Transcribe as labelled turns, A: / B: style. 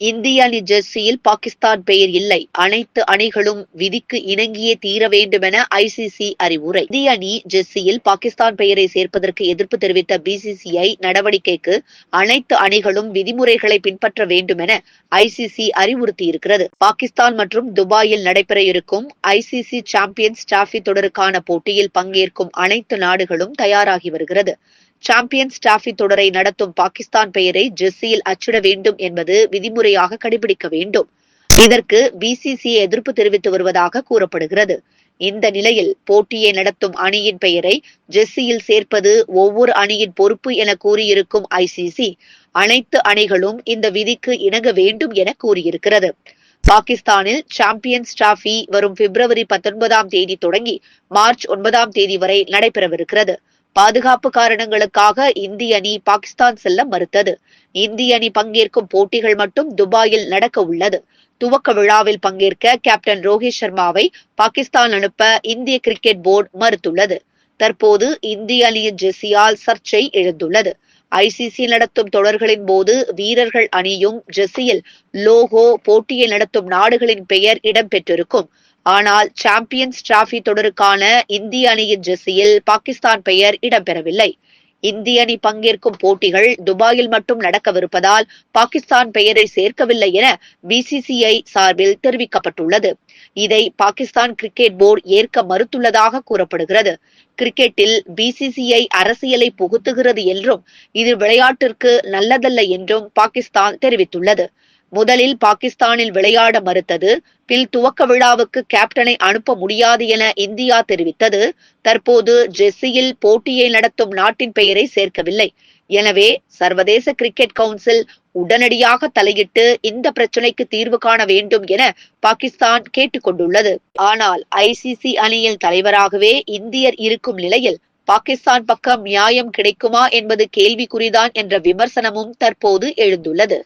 A: இந்திய அணி ஜெர்சியில் பாகிஸ்தான் பெயர் இல்லை. அனைத்து அணிகளும் விதிக்கு இணங்கியே தீர வேண்டுமென ஐசிசி அறிவுரை. இந்திய அணி ஜெர்சியில் பாகிஸ்தான் பெயரை சேர்ப்பதற்கு எதிர்ப்பு தெரிவித்த பிசிசிஐ நடவடிக்கைக்கு அனைத்து அணிகளும் விதிமுறைகளை பின்பற்ற வேண்டுமென ஐசிசி அறிவுறுத்தியிருக்கிறது. பாகிஸ்தான் மற்றும் துபாயில் நடைபெற இருக்கும் ஐசிசி சாம்பியன்ஸ் டிராபி தொடருக்கான போட்டியில் பங்கேற்கும் அனைத்து நாடுகளும் தயாராகி வருகிறது. சாம்பியன்ஸ் டிராபி தொடரை நடத்தும் பாகிஸ்தான் பெயரை ஜெர்சியில் அச்சிட வேண்டும் என்பது விதிமுறையாக கடைபிடிக்க வேண்டும். இதற்கு பிசிசிஐ எதிர்ப்பு தெரிவித்து வருவதாக கூறப்படுகிறது. இந்த நிலையில் போட்டியை நடத்தும் அணியின் பெயரை ஜெர்சியில் சேர்ப்பது ஒவ்வொரு அணியின் பொறுப்பு என கூறியிருக்கும் ஐசிசி அனைத்து அணிகளும் இந்த விதிக்கு இணங்க வேண்டும் என கூறியிருக்கிறது. பாகிஸ்தானில் சாம்பியன்ஸ் டிராபி வரும் பிப்ரவரி பத்தொன்பதாம் தேதி தொடங்கி மார்ச் ஒன்பதாம் தேதி வரை நடைபெறவிருக்கிறது. பாதுகாப்பு காரணங்களுக்காக இந்திய அணி பாகிஸ்தான் செல்ல மறுத்தது. இந்திய அணி பங்கேற்கும் போட்டிகள் மட்டும் துபாயில் நடக்க உள்ளது. துவக்க விழாவில் பங்கேற்க கேப்டன் ரோஹித் சர்மாவை பாகிஸ்தான் அனுப்ப இந்திய கிரிக்கெட் போர்டு மறுத்துள்ளது. தற்போது இந்திய அணியின் ஜெர்சியால் சர்ச்சை எழுந்துள்ளது. ஐசிசி நடத்தும் தொடர்களின் போது வீரர்கள் அணியும் ஜெர்சியில் லோகோ போட்டியை நடத்தும் நாடுகளின் பெயர் இடம்பெற்றிருக்கும். ஆனால் சாம்பியன்ஸ் டிராபி தொடருக்கான இந்திய அணியின் ஜெர்சியில் பாகிஸ்தான் பெயர் இடம்பெறவில்லை. இந்திய அணி பங்கேற்கும் போட்டிகள் துபாயில் மட்டும் நடக்கவிருப்பதால் பாகிஸ்தான் பெயரை சேர்க்கவில்லை என பிசிசிஐ சார்பில் தெரிவிக்கப்பட்டுள்ளது. இதை பாகிஸ்தான் கிரிக்கெட் போர்டு ஏற்க மறுத்துள்ளதாக கூறப்படுகிறது. கிரிக்கெட்டில் பிசிசிஐ அரசியலை புகுத்துகிறது என்றும் இது விளையாட்டிற்கு நல்லதல்ல என்றும் பாகிஸ்தான் தெரிவித்துள்ளது. முதலில் பாகிஸ்தானில் விளையாட மறுத்தது பில் துவக்க விழாவுக்கு கேப்டனை அனுப்ப முடியாது என இந்தியா தெரிவித்தது. தற்போது ஜெர்சியில் போட்டியை நடத்தும் நாட்டின் பெயரை சேர்க்கவில்லை. எனவே சர்வதேச கிரிக்கெட் கவுன்சில் உடனடியாக தலையிட்டு இந்த பிரச்சனைக்கு தீர்வு காண வேண்டும் என பாகிஸ்தான் கேட்டுக்கொண்டுள்ளது ஆனால் ஐசிசி அணியில் தலைவராகவே இந்தியர் இருக்கும் நிலையில் பாகிஸ்தான் பக்கம் நியாயம் கிடைக்குமா என்பது கேள்விக்குறிதான் என்ற விமர்சனமும் தற்போது எழுந்துள்ளது.